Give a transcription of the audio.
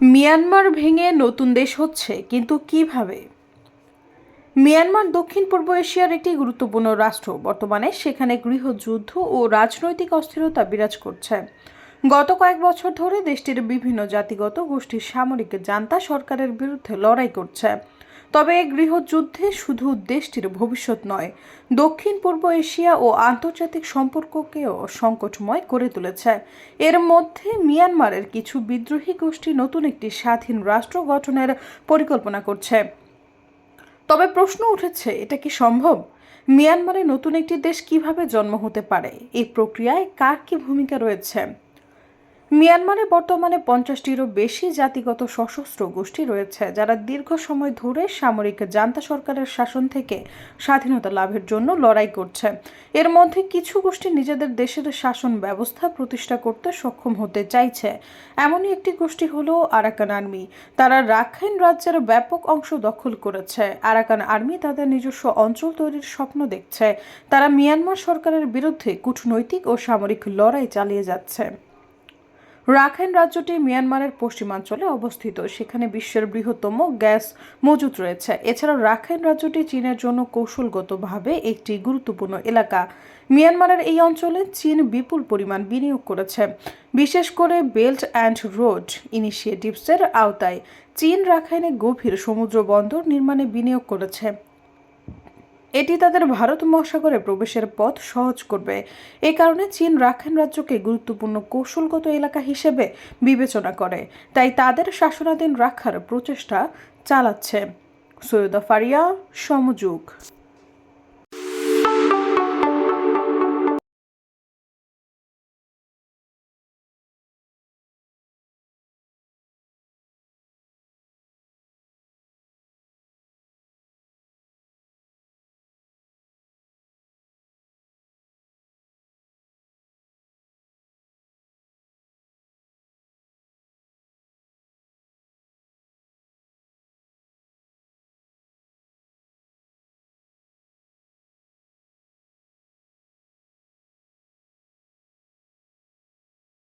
Myanmar ভেঙে নতুন দেশ হচ্ছে, কিন্তু কীভাবে? মিয়ানমার দক্ষিণ পূর্ব এশিয়ার একটি গুরুত্বপূর্ণ রাষ্ট্র। বর্তমানে সেখানে গৃহযুদ্ধ ও রাজনৈতিক অস্থিরতা বিরাজ করছে। গত কয়েক বছর ধরে দেশটির বিভিন্ন জাতিগত গোষ্ঠীর সামরিক জান্তা সরকারের বিরুদ্ধে লড়াই করছে। তবে এই গৃহযুদ্ধে শুধু দেশটির ভবিষ্যৎ নয়, দক্ষিণ, পূর্ব এশিয়া ও আন্তর্জাতিক সম্পর্ককেও সংকটময় করে তুলেছে। এর মধ্যে মিয়ানমারের কিছু বিদ্রোহী গোষ্ঠী নতুন একটি স্বাধীন রাষ্ট্র গঠনের পরিকল্পনা করছে। তবে প্রশ্ন উঠেছে, এটা কি সম্ভব? মিয়ানমারে নতুন একটি দেশ কীভাবে জন্ম হতে পারে? এই প্রক্রিয়ায় কার কি ভূমিকা রয়েছে? মিয়ানমারে বর্তমানে পঞ্চাশটিরও বেশি জাতিগত সশস্ত্র গোষ্ঠী রয়েছে, যারা দীর্ঘ সময় ধরে সামরিক জান্তা সরকারের শাসন থেকে স্বাধীনতা লাভের জন্য লড়াই করছে। এর মধ্যে কিছু গোষ্ঠী নিজেদের দেশের শাসন ব্যবস্থা প্রতিষ্ঠা করতে সক্ষম হতে চাইছে। এমনই একটি গোষ্ঠী হল আরাকান আর্মি। তারা রাখাইন রাজ্যের ব্যাপক অংশ দখল করেছে। আরাকান আর্মি তাদের নিজস্ব অঞ্চল তৈরির স্বপ্ন দেখছে। তারা মিয়ানমার সরকারের বিরুদ্ধে কূটনৈতিক ও সামরিক লড়াই চালিয়ে যাচ্ছে। রাখাইন রাজ্যটি মিয়ানমারের পশ্চিমাঞ্চলে অবস্থিত। সেখানে বিশ্বের বৃহত্তম গ্যাস মজুত রয়েছে। এছাড়াও রাখাইন রাজ্যটি চীনের জন্য কৌশলগতভাবে একটি গুরুত্বপূর্ণ এলাকা। মিয়ানমারের এই অঞ্চলে চীন বিপুল পরিমাণ বিনিয়োগ করেছে। বিশেষ করে বেল্ট অ্যান্ড রোড ইনিশিয়েটিভসের আওতায় চীন রাখাইনে গভীর সমুদ্র বন্দর নির্মাণে বিনিয়োগ করেছে। এটি তাদের ভারত মহাসাগরে প্রবেশের পথ সহজ করবে। এ কারণে চীন রাখাইন রাজ্যকে গুরুত্বপূর্ণ কৌশলগত এলাকা হিসেবে বিবেচনা করে। তাই তাদের শাসনাধীন রাখার প্রচেষ্টা চালাচ্ছে। সৈয়দা ফারিয়া, সমযোগ।